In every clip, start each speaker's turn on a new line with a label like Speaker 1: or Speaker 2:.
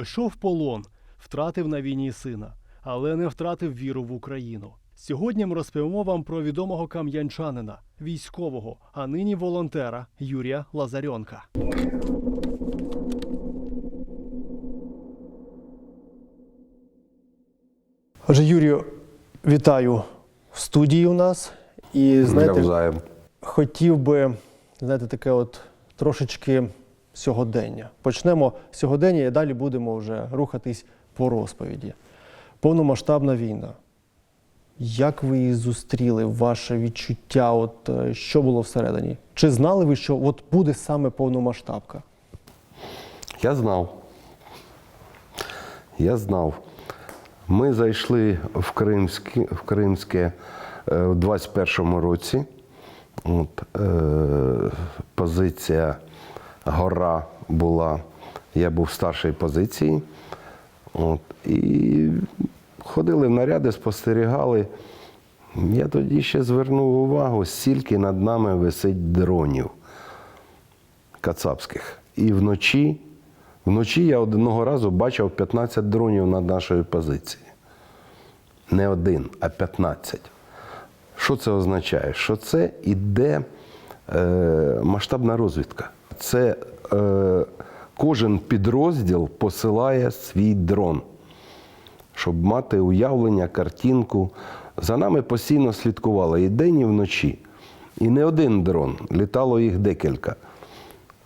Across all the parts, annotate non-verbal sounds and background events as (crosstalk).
Speaker 1: Пройшов полон, втратив на війні сина, але не втратив віру в Україну. Сьогодні ми розповімо вам про відомого кам'янчанина, військового, а нині волонтера Юрія Лазарьонка. Отже, Юрію, вітаю в студії у нас. І знаєте,
Speaker 2: Навзаєм.
Speaker 1: хотів би, знаєте, таке от трошечки сьогодення. Почнемо сьогодення і далі будемо вже рухатись по розповіді. Повномасштабна війна. Як ви її зустріли? Ваше відчуття? От е, що було всередині? Чи знали ви, що от буде саме повномасштабка?
Speaker 2: Я знав. Я знав. Ми зайшли в, Кримське, в Кримське е, в 21-му році. От, е, позиція гора була. Я був в старшій позиції. От, і ходили в наряди, спостерігали. Я тоді ще звернув увагу, скільки над нами висить дронів кацапських. І вночі, вночі я одного разу бачив 15 дронів над нашою позицією. Не один, а 15. Що це означає? Що це іде е, масштабна розвідка. Це е, кожен підрозділ посилає свій дрон, щоб мати уявлення, картинку. За нами постійно слідкували і день, і вночі. І не один дрон, літало їх декілька.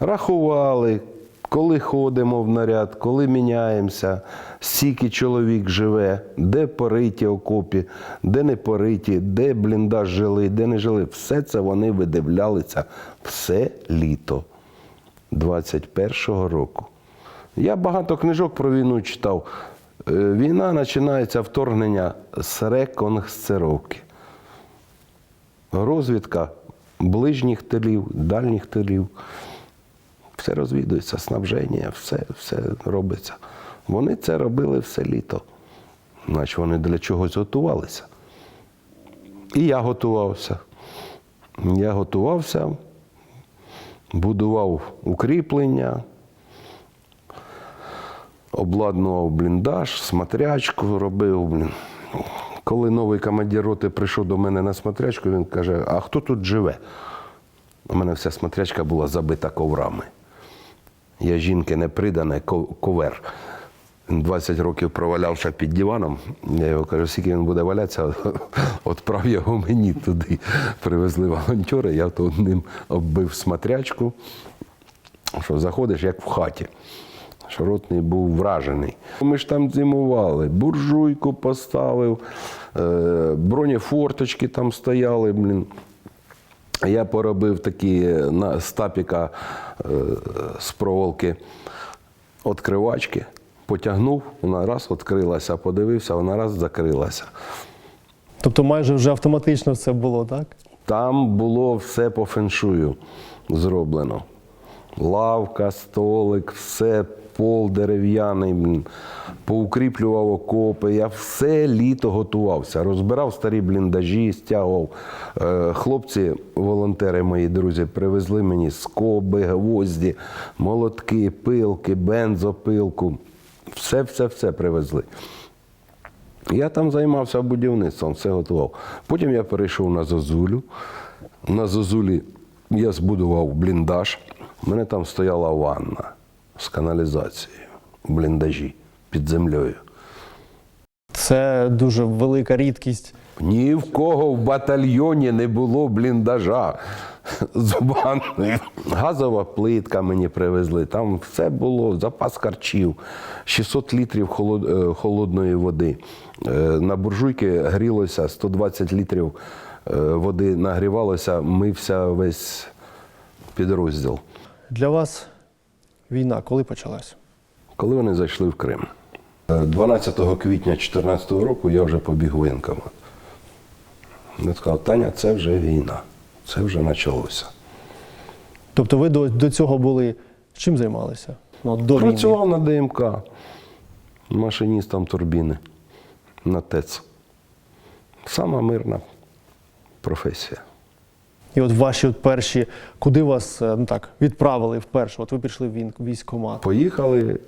Speaker 2: Рахували, коли ходимо в наряд, коли міняємося, скільки чоловік живе, де пориті окопі, де не пориті, де бліндаж жили, де не жили. Все це вони видивлялися все літо 21-го року. Я багато книжок про війну читав. Е, Війна починається вторгнення з реконсцировки. Розвідка ближніх тилів, дальніх тилів. Все розвідується, снабження, все, все робиться. Вони це робили все літо. Значить, вони для чогось готувалися. І я готувався. Я готувався, будував укріплення, обладнував бліндаж, смотрячку робив. Блін. Коли новий командир роти прийшов до мене на смотрячку, він каже: А хто тут живе? У мене вся смотрячка була забита коврами. Я жінки не придане, ковер. Він 20 років провалявся під диваном. Я його кажу, скільки він буде валятися, відправ (laughs) його мені туди. Привезли волонтери, я то ним оббив смотрячку, що заходиш, як в хаті. Що ротний був вражений. Ми ж там зимували, буржуйку поставив, е, бронефорточки там стояли, блін. Я поробив такі на стапіка е, з проволоки відкривачки, потягнув, вона раз відкрилася, подивився, вона раз закрилася.
Speaker 1: Тобто майже вже автоматично все було, так?
Speaker 2: Там було все по феншую зроблено. Лавка, столик, все, пол дерев'яний, поукріплював окопи. Я все літо готувався. Розбирав старі бліндажі, стягував. Е, Хлопці, волонтери, мої друзі, привезли мені скоби, гвозді, молотки, пилки, бензопилку. Все, все, все привезли. Я там займався будівництвом, все готував. Потім я перейшов на Зозулю. На Зозулі я збудував бліндаж. У мене там стояла ванна з каналізацією в бліндажі під землею.
Speaker 1: Це дуже велика рідкість.
Speaker 2: Ні в кого в батальйоні не було бліндажа (laughs) з ванною. Газова плитка мені привезли. Там все було, запас харчів, 600 літрів е, холодної води. Е, На буржуйки грілося 120 літрів е, води нагрівалося, мився весь підрозділ.
Speaker 1: Для вас війна коли почалась?
Speaker 2: Коли вони зайшли в Крим? Е, 12 квітня 2014 року я вже побіг в воєнкомат. Я сказав, Таня, це вже війна, це вже почалося.
Speaker 1: Тобто ви до, до цього були чим займалися? Ну, до війни.
Speaker 2: Працював на ДМК, машиністом турбіни на ТЕЦ. Сама мирна професія.
Speaker 1: І от ваші от перші, куди вас е, ну так, відправили вперше? От ви пішли в військкомат.
Speaker 2: Поїхали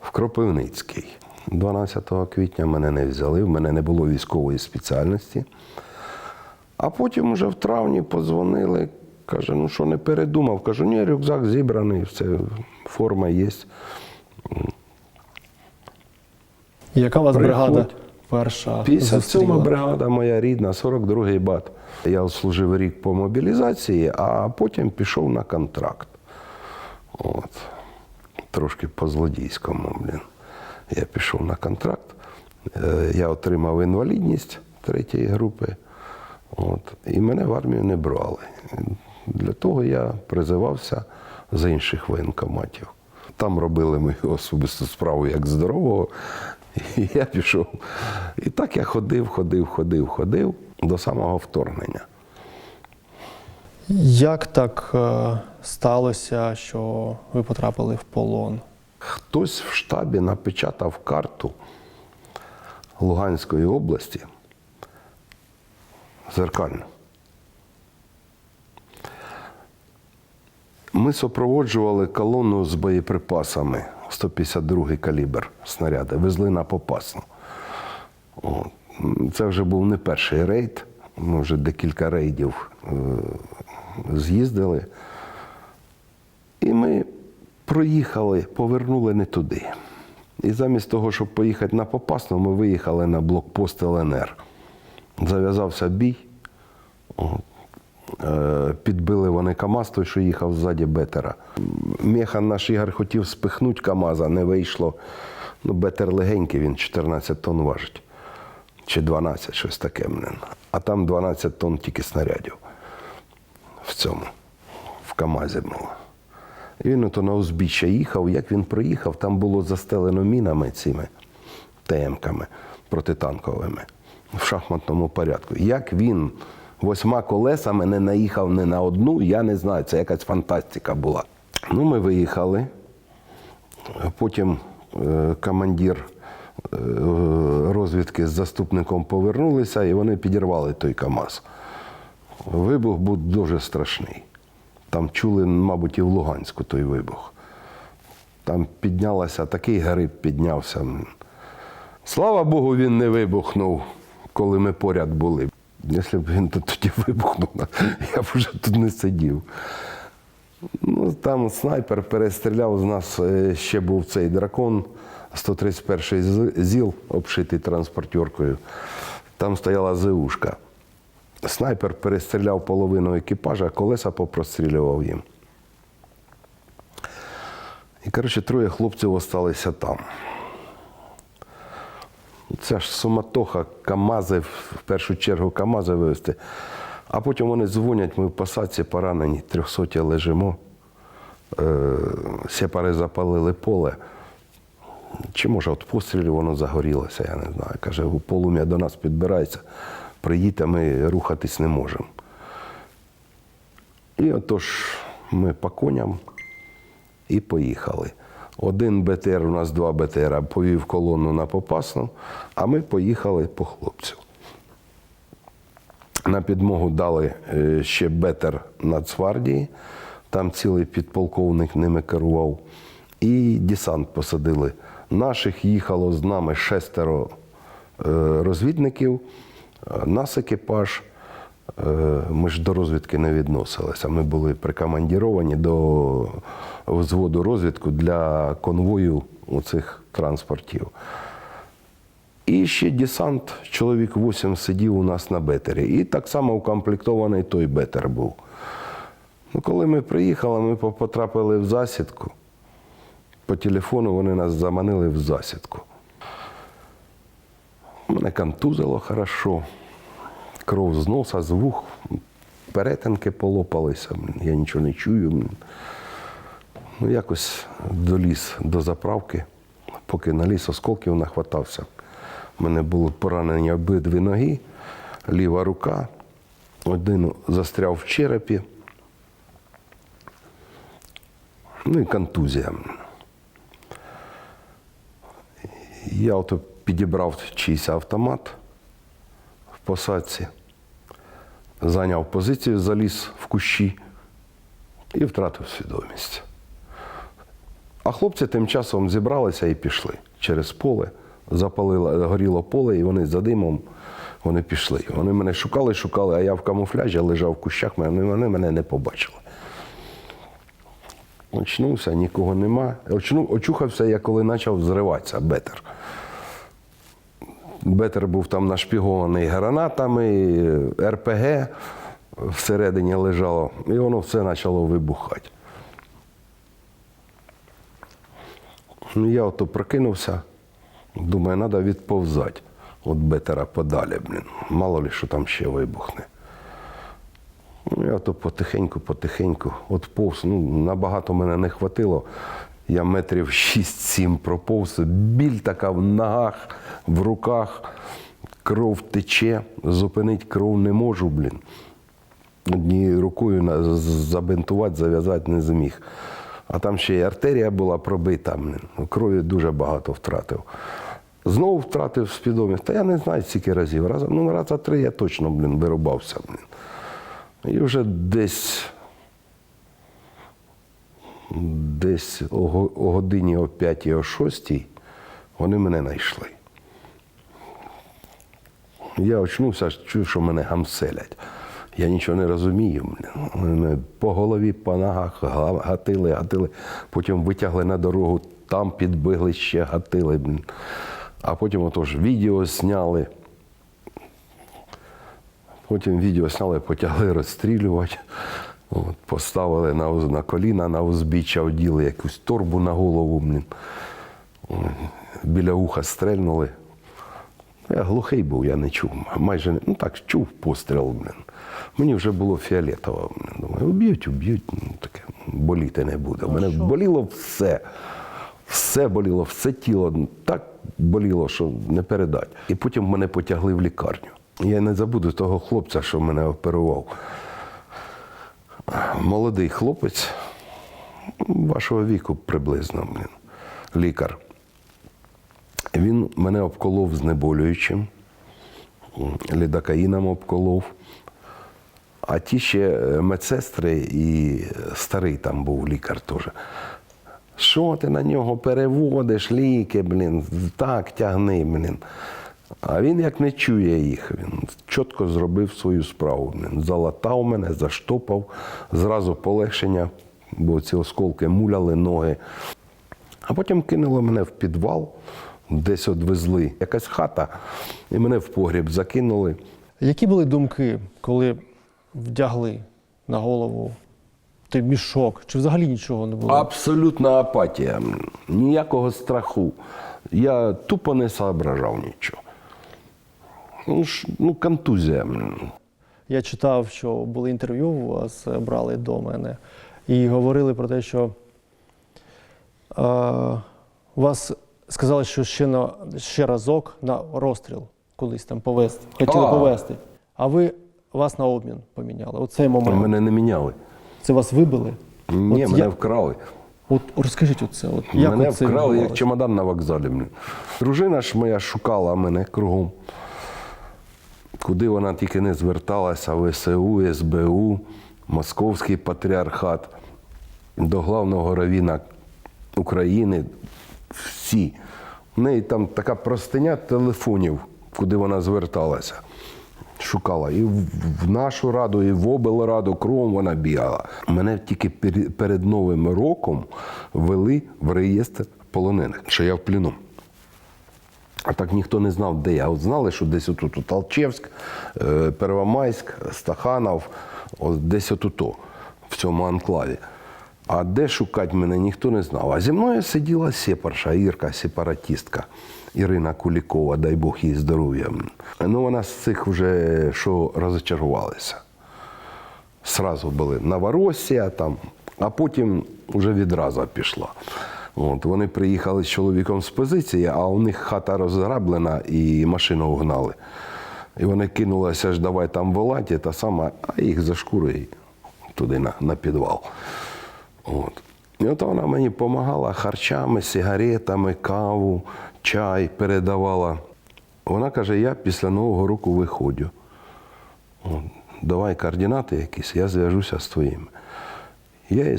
Speaker 2: в Кропивницький. 12 квітня мене не взяли, в мене не було військової спеціальності. А потім уже в травні подзвонили, каже, ну що не передумав. Кажу, ні, рюкзак зібраний, все, форма є.
Speaker 1: Яка у вас
Speaker 2: Приходь.
Speaker 1: бригада перша
Speaker 2: 57
Speaker 1: зустріла?
Speaker 2: бригада, моя рідна, 42-й бат. Я служив рік по мобілізації, а потім пішов на контракт. От. Трошки по-злодійському, блін. Я пішов на контракт. Е, Я отримав інвалідність третьої групи. От. І мене в армію не брали. Для того я призивався з інших воєнкоматів. Там робили ми особисту справу як здорового. І я пішов. І так я ходив, ходив, ходив, ходив до самого вторгнення.
Speaker 1: Як так е, сталося, що ви потрапили в полон?
Speaker 2: Хтось в штабі напечатав карту Луганської області зеркально. Ми супроводжували колону з боєприпасами 152 калібр снаряди, везли на Попасну. Це вже був не перший рейд. Ми вже декілька рейдів е, з'їздили. І ми проїхали, повернули не туди. І замість того, щоб поїхати на Попасну, ми виїхали на блокпост ЛНР. Зав'язався бій. Е, Підбили вони КАМАЗ, той, що їхав ззаді Бетера. Механ наш Ігор хотів спихнути КАМАЗа, не вийшло. Ну, Бетер легенький, він 14 тонн важить. Чи 12, щось таке. А там 12 тонн тільки снарядів в цьому, в КАМАЗі було. І він ото на узбіччя їхав. Як він проїхав, там було застелено мінами цими ТМ-ками протитанковими в шахматному порядку. Як він восьма колесами не наїхав не на одну, я не знаю, це якась фантастика була. Ну, ми виїхали. Потім е, командир е, розвідки з заступником повернулися і вони підірвали той КАМАЗ. Вибух був дуже страшний. Там чули, мабуть, і в Луганську той вибух. Там піднялася, такий гриб піднявся. Слава Богу, він не вибухнув, коли ми поряд були. Якщо б він тоді вибухнув, я б вже тут не сидів. Ну, там снайпер перестріляв з нас, е, ще був цей дракон, 131-й ЗІЛ, обшитий транспортеркою. Там стояла ЗУшка. Снайпер перестріляв половину екіпажа, колеса попрострілював їм. І, коротше, троє хлопців залишилися там. Це ж суматоха, КАМАЗи, в першу чергу КАМАЗи вивезти. А потім вони дзвонять, ми в посадці поранені, трьохсоті лежимо. Е, сепари запалили поле. Чи може від пострілів воно загорілося, я не знаю. Каже, полум'я до нас підбирається, приїдьте, ми рухатись не можемо. І отож ми по коням і поїхали. Один БТР, у нас два БТР, повів колону на Попасну, а ми поїхали по хлопців. На підмогу дали е, ще Бетер Нацгвардії, там цілий підполковник ними керував. І десант посадили. Наших їхало з нами шестеро е, розвідників, е, нас екіпаж. Е, Ми ж до розвідки не відносилися. Ми були прикомандіровані до взводу розвідку для конвою оцих транспортів. І ще десант, чоловік 8 сидів у нас на бетері. І так само укомплектований той бетер був. Ну, коли ми приїхали, ми потрапили в засідку. По телефону вони нас заманили в засідку. Мене контузило хорошо, кров з носа, з вух, перетинки полопалися, я нічого не чую. Ну, якось доліз до заправки, поки на ліс осколків нахватався. У мене були поранені обидві ноги, ліва рука, один застряв в черепі. Ну і контузія. Я ото підібрав чийсь автомат посадці, зайняв позицію, заліз в кущі і втратив свідомість. А хлопці тим часом зібралися і пішли через поле. Запалило, горіло поле, і вони за димом вони пішли. Вони мене шукали, шукали, а я в камуфляжі лежав в кущах, вони мене не побачили. Очнувся, нікого нема. Очну, очухався я, коли почав зриватися бетер. Бетер був там нашпігований гранатами, РПГ всередині лежало, і воно все почало вибухати. Ну, Я ото прокинувся, думаю, треба відповзати від бетера подалі, блін. Мало ли, що там ще вибухне. Ну, я то потихеньку, потихеньку, от повз, ну, набагато мене не хватило. Я метрів 6-7 проповз, біль така в ногах, в руках, кров тече, зупинити кров не можу, блін. Однією рукою забинтувати, зав'язати не зміг. А там ще й артерія була пробита, блін. крові дуже багато втратив. Знову втратив свідомість. Та я не знаю скільки разів. Раз, ну, раза три я точно, блін, вирубався. Блін. І вже десь, десь о, годині о 5 о 6 вони мене знайшли. Я очнувся, чую, що мене гамселять. Я нічого не розумію. Мене по голові, по ногах гатили, гатили. Потім витягли на дорогу, там підбигли, ще гатили. А потім отож відео зняли. Потім відео зняли, потягли розстрілювати. От, поставили на, на коліна, на узбіччя оділи якусь торбу на голову. Блін. Біля уха стрельнули. Я глухий був, я не чув. Майже не- ну так, чув постріл. Блін. Мені вже було фіолетово. Блін. Думаю, уб'ють, уб'ють, ну, таке боліти не буде. У мене боліло все. Все боліло, все тіло так боліло, що не передать. І потім мене потягли в лікарню. Я не забуду того хлопця, що мене оперував. Молодий хлопець, вашого віку приблизно, лікар. Він мене обколов знеболюючим, лідокаїном обколов. А ті ще е, медсестри і старий там був лікар теж. Що ти на нього переводиш, ліки, блін, так тягни, блін. А він як не чує їх, він чітко зробив свою справу. Блін. Залатав мене, заштопав, зразу полегшення, бо ці осколки муляли ноги. А потім кинуло мене в підвал, десь відвезли. Якась хата, і мене в погріб закинули.
Speaker 1: Які були думки, коли вдягли на голову той мішок? Чи взагалі нічого не було?
Speaker 2: Абсолютна апатія. Ніякого страху. Я тупо не соображав нічого. Ну, ж, ну контузія.
Speaker 1: Я читав, що були інтерв'ю, у вас е, брали до мене, і говорили про те, що е, вас сказали, що ще, на, ще разок на розстріл колись там повезти. Хотіли повезти. А ви вас на обмін поміняли. Оцей момент.
Speaker 2: Мене не міняли.
Speaker 1: Це вас вибили?
Speaker 2: Ні,
Speaker 1: От
Speaker 2: мене
Speaker 1: я-
Speaker 2: вкрали.
Speaker 1: От розкажіть оце. От, як
Speaker 2: мене
Speaker 1: оце
Speaker 2: вкрали, як чемодан на вокзалі. Дружина ж моя шукала мене кругом. Куди вона тільки не зверталася, ВСУ, СБУ, Московський патріархат, до главного равіна України. Всі. У неї там така простиня телефонів, куди вона зверталася. Шукала і в в нашу раду, і в облраду кругом вона бігала. Мене тільки перед Новим роком ввели в реєстр полонених, що я в плену. А так ніхто не знав, де я. От знали, що десь отут от е, Первомайськ, Стаханов, от десь отуто, в цьому анклаві. А де шукати мене, ніхто не знав. А зі мною сиділа сепарша, Ірка, сепаратістка. Ірина Кулікова, дай Бог їй здоров'я. Ну, вона з цих вже що розочарувалися. Сразу були Новоросія там, а потім вже відразу пішла. От, вони приїхали з чоловіком з позиції, а у них хата розграблена і машину угнали. І вони кинулися ж давай там волати, та сама, а їх за шкурою туди на, на підвал. От. І от вона мені допомагала харчами, сигаретами, каву, чай передавала. Вона каже, я після Нового року виходжу. От, Давай координати якісь, я зв'яжуся з твоїми. Я їй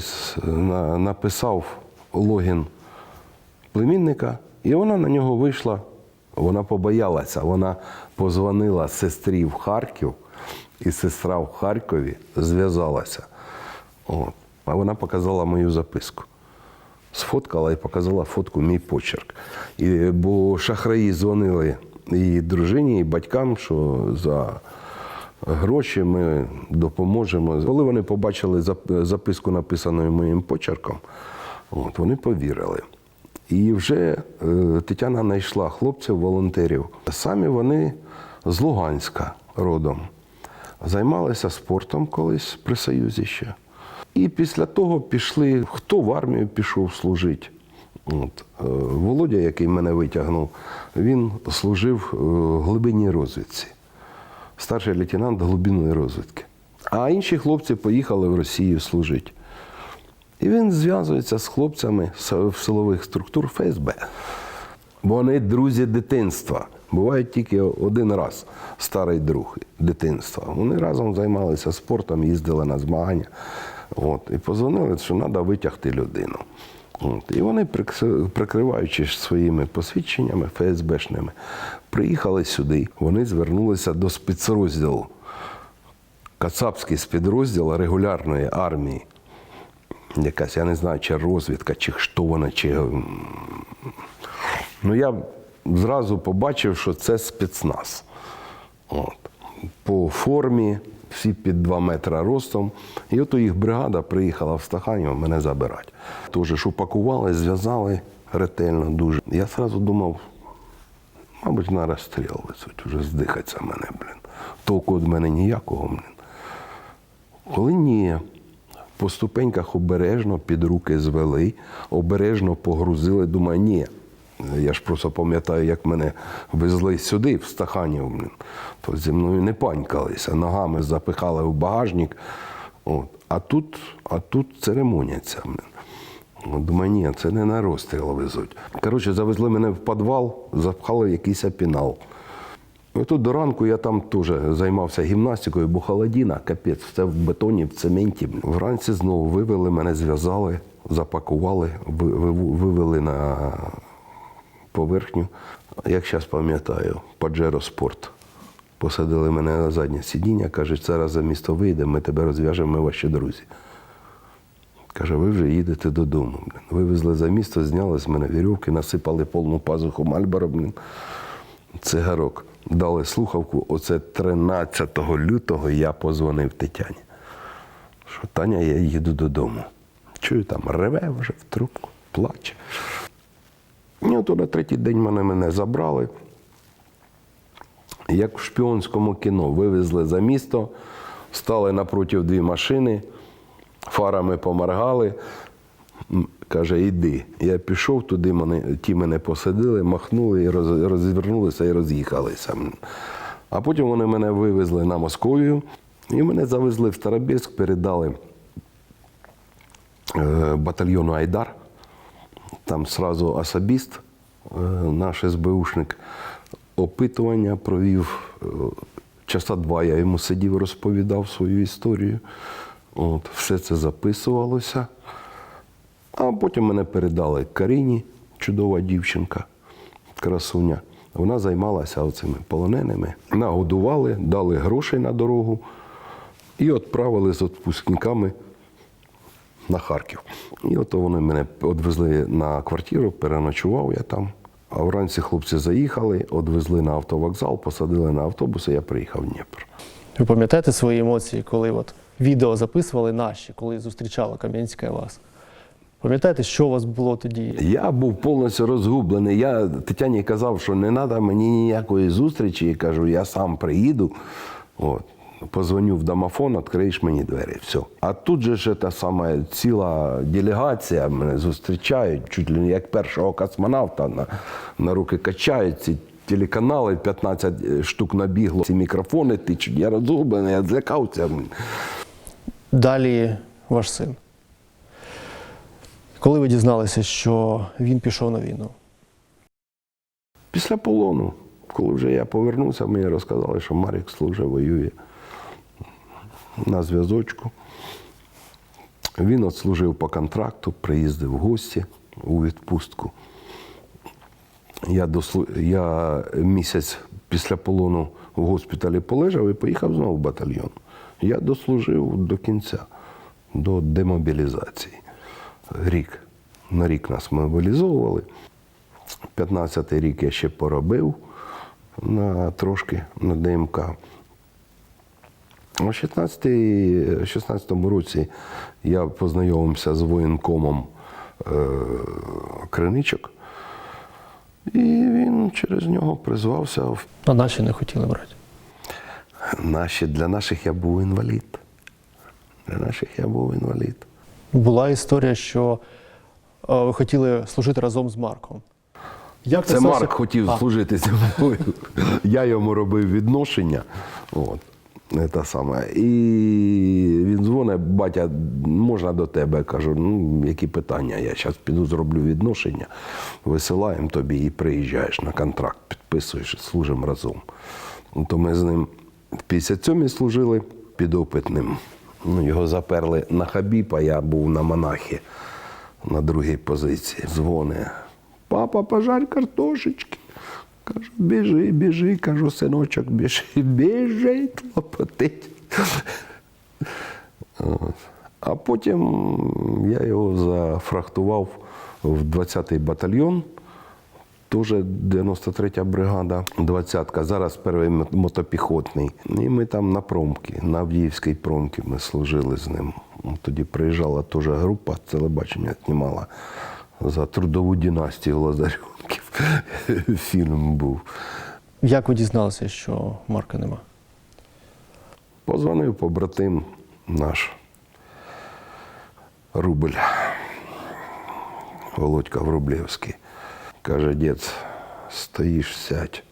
Speaker 2: написав логін племінника, і вона на нього вийшла. Вона побоялася, вона позвонила сестрі в Харків, і сестра в Харкові зв'язалася. От. А вона показала мою записку. Сфоткала і показала фотку мій почерк. І, бо шахраї дзвонили і дружині, і батькам, що за гроші ми допоможемо. Коли вони побачили записку, написану моїм почерком, от, вони повірили. І вже е, Тетяна знайшла хлопців, волонтерів. Самі вони з Луганська родом. Займалися спортом колись при Союзі ще. І після того пішли, хто в армію пішов служити. От. е, Володя, який мене витягнув, він служив е, в глибинній розвідці. Старший лейтенант глибинної розвідки. А інші хлопці поїхали в Росію служити. І він зв'язується з хлопцями в силових структур ФСБ. Вони друзі дитинства. Бувають тільки один раз старий друг дитинства. Вони разом займалися спортом, їздили на змагання. От, і позвонили, що треба витягти людину. От, і вони, прикриваючись своїми посвідченнями ФСБшними, приїхали сюди. Вони звернулися до спецрозділу. Кацапський спецрозділ регулярної армії. Якась, я не знаю, чи розвідка, чи що вона, чи. Ну, я зразу побачив, що це спецназ. От. По формі, всі під 2 метри ростом. І от їх бригада приїхала в Стаханів мене забирати. Тож ж упакували, зв'язали ретельно дуже. Я одразу думав, мабуть, на розстріл везуть, вже здихаться мене, блін. Толку від мене ніякого, блін. Коли ні, по ступеньках обережно під руки звели, обережно погрузили. Думаю, ні. Я ж просто пам'ятаю, як мене везли сюди, в Стаханів. То зі мною не панькалися, ногами запихали в багажник. От. А тут, а тут церемоняться. Думаю, ні, це не на розстріл везуть. Коротше, завезли мене в підвал, запхали якийсь апінал. І тут до ранку я там теж займався гімнастикою, бо холодіна, капець, все в бетоні, в цементі. Вранці знову вивели, мене зв'язали, запакували, ви- ви- вивели на поверхню. Як зараз пам'ятаю, Паджеро спорт. Посадили мене на заднє сидіння, кажуть, зараз за місто вийдемо, ми тебе розв'яжемо, ми ваші друзі. Каже, ви вже їдете додому. Блін. Вивезли за місто, зняли з мене вірьовки, насипали повну пазуху Мальборо, блін, цигарок. Дали слухавку. Оце 13 лютого я позвонив Тетяні. Що Таня, я їду додому. Чую, там реве вже в трубку, плаче. І от на третій день мене, мене забрали. Як в шпіонському кіно, вивезли за місто, стали напроти дві машини, фарами поморгали. Каже, йди. Я пішов туди, мене, ті мене посадили, махнули, і роз, розвернулися і роз'їхалися. А потім вони мене вивезли на Московію і мене завезли в Старобільськ, передали е, батальйону Айдар. Там сразу особіст, е, наш СБУшник, опитування провів. е, Часа два я йому сидів, розповідав свою історію. От, все це записувалося. А потім мене передали Каріні, чудова дівчинка, красуня. Вона займалася оцими полоненими. Нагодували, дали грошей на дорогу і відправили з відпускниками на Харків. І от вони мене відвезли на квартиру, переночував я там. А вранці хлопці заїхали, відвезли на автовокзал, посадили на автобус, і я приїхав в Дніпро.
Speaker 1: Ви пам'ятаєте свої емоції, коли от відео записували наші, коли зустрічала Кам'янська вас? Пам'ятаєте, що у вас було тоді?
Speaker 2: Я був повністю розгублений. Я Тетяні казав, що не треба мені ніякої зустрічі. Я кажу, я сам приїду. От. Позвоню в домофон, відкриєш мені двері. Все. А тут же ж та сама ціла делегація мене зустрічають, чуть ли не як першого космонавта на, на руки качають ці телеканали, 15 штук набігло, ці мікрофони тичуть. Я розгублений, я злякався.
Speaker 1: Далі ваш син. Коли ви дізналися, що він пішов на війну?
Speaker 2: Після полону, коли вже я повернувся, мені розказали, що Марік служить, воює на зв'язочку. Він отслужив по контракту, приїздив в гості у відпустку. Я, дослу... я місяць після полону в госпіталі полежав і поїхав знову в батальйон. Я дослужив до кінця, до демобілізації. Рік. На рік нас мобілізовували. 15-й рік я ще поробив на, трошки на ДМК. У 16-му році я познайомився з воєнкомом е, Криничок, і він через нього призвався в
Speaker 1: А наші не хотіли брати.
Speaker 2: наші. Для наших я був інвалід. Для наших я був інвалід.
Speaker 1: Була історія, що е, ви хотіли служити разом з Марком. Як
Speaker 2: Це
Speaker 1: сталося?
Speaker 2: Марк хотів
Speaker 1: А,
Speaker 2: служити зі мною. Я йому робив відношення. От. Це саме. І він дзвонить, батя, можна до тебе? Я кажу, ну, які питання? Я зараз піду зроблю відношення, висилаємо тобі і приїжджаєш на контракт, підписуєш, служимо разом. Ну, То ми з ним в 57-й служили підопитним. Ну, його заперли на хабіб, а я був на монахі на другій позиції. Дзвони. Папа, пожарь картошечки. Кажу, біжи, біжи, кажу, синочок, біжи, біжи, клопотить. А потім я його зафрахтував в 20-й батальйон, теж 93-я бригада, 20-ка, зараз перший мотопіхотний. І ми там на промки, на Авдіївській промці ми служили з ним. Тоді приїжджала теж група, телебачення знімала за трудову династію Лазарьонків. (laughs) Фільм був.
Speaker 1: Як ви дізналися, що Марка нема?
Speaker 2: Позвонив побратим наш Рубль, Володька Врублєвський. Каже, дід, стоїш, сядь.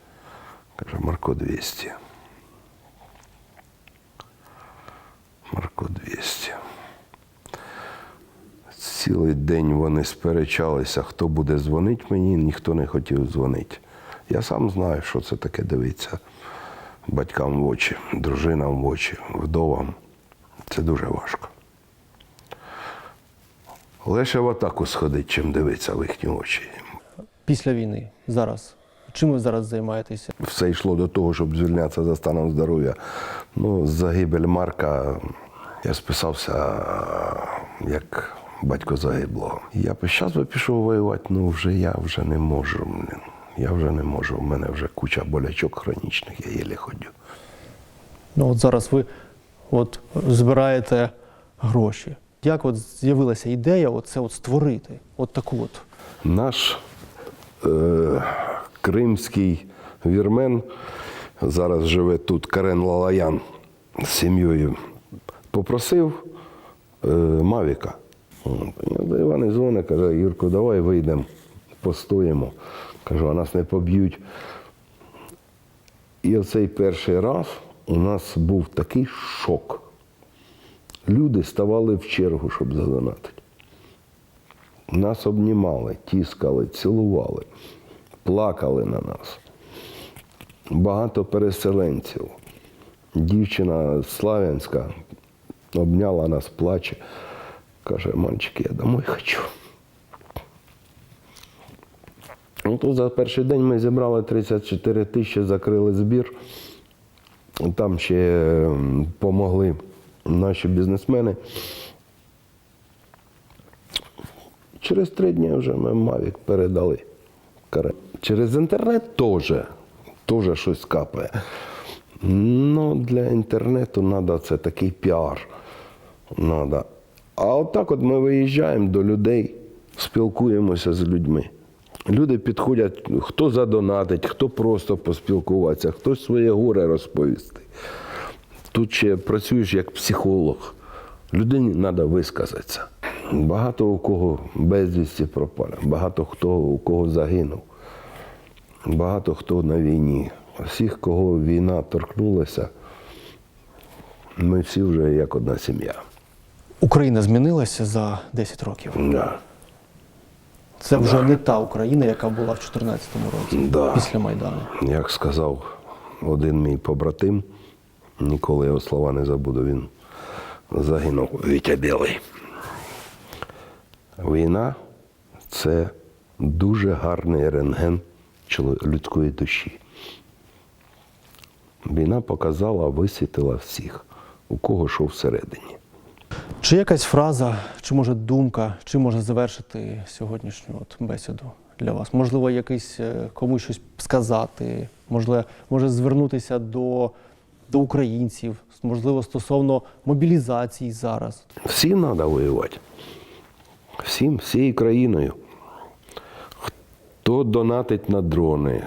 Speaker 2: Каже, Марко 200. Марко 200. Цілий день вони сперечалися, хто буде дзвонити мені, ніхто не хотів дзвонити. Я сам знаю, що це таке дивитися батькам в очі, дружинам в очі, вдовам. Це дуже важко. Лише в атаку сходить, чим дивитися в їхні очі.
Speaker 1: Після війни, зараз. Чим ви зараз займаєтеся?
Speaker 2: Все йшло до того, щоб звільнятися за станом здоров'я. Ну, загибель Марка я списався як батько загиблого. Я б зараз би пішов воювати, ну вже я вже не можу. Я вже не можу. У мене вже куча болячок хронічних, я єлі ходю.
Speaker 1: Ну от зараз ви от збираєте гроші. Як от з'явилася ідея от це от створити? От таку от.
Speaker 2: Наш е, кримський вірмен зараз живе тут, Карен Лалаян з сім'єю. Попросив е, Мавіка. До Івана дзвонить, каже, Юрко, давай вийдемо, постоїмо. Кажу, а нас не поб'ють. І оцей перший раз у нас був такий шок. Люди ставали в чергу, щоб задонатити. Нас обнімали, тіскали, цілували, плакали на нас. Багато переселенців. Дівчина Славянська обняла нас, плаче. Каже, мальчики, я домой хочу. Ну, тут за перший день ми зібрали 34 тисячі, закрили збір. Там ще ем, помогли наші бізнесмени. Через три дні вже ми Мавік передали. Через інтернет теж, теж щось капає. Ну, для інтернету треба це такий піар. Надо. А отак от ми виїжджаємо до людей, спілкуємося з людьми. Люди підходять, хто задонатить, хто просто поспілкуватися, хтось своє горе розповісти. Тут ще працюєш як психолог. Людині треба висказатися. Багато у кого безвісті пропали, багато хто у кого загинув, багато хто на війні. Всіх, кого війна торкнулася, ми всі вже як одна сім'я.
Speaker 1: Україна змінилася за 10 років.
Speaker 2: Да.
Speaker 1: Це вже не та Україна, яка була в 2014 році,
Speaker 2: Да.
Speaker 1: після Майдану.
Speaker 2: Як сказав один мій побратим, ніколи його слова не забуду, він загинув Вітя Білий. Війна це дуже гарний рентген людської душі. Війна показала, висвітила всіх, у кого що всередині.
Speaker 1: Чи якась фраза, чи може думка, чи може завершити сьогоднішню от бесіду для вас? Можливо, якийсь е, комусь щось сказати, можливо, може звернутися до, до українців, можливо, стосовно мобілізації зараз.
Speaker 2: Всім треба воювати. Всім, всією країною. Хто донатить на дрони,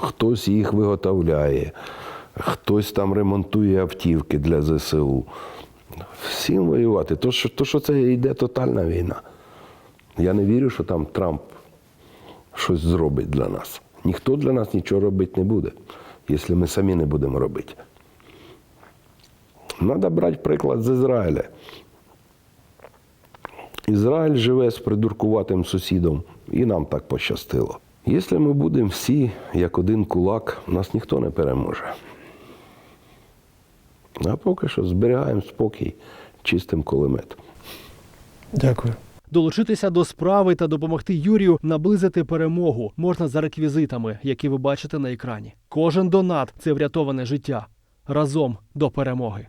Speaker 2: хтось їх виготовляє, хтось там ремонтує автівки для ЗСУ. Всім воювати. То, що, то, що це йде тотальна війна. Я не вірю, що там Трамп щось зробить для нас. Ніхто для нас нічого робити не буде, якщо ми самі не будемо робити. Треба брати приклад з Ізраїля. Ізраїль живе з придуркуватим сусідом, і нам так пощастило. Якщо ми будемо всі як один кулак, нас ніхто не переможе. А поки що зберігаємо спокій чистим кулеметом.
Speaker 1: Дякую.
Speaker 3: Долучитися до справи та допомогти Юрію наблизити перемогу можна за реквізитами, які ви бачите на екрані. Кожен донат це врятоване життя. Разом до перемоги.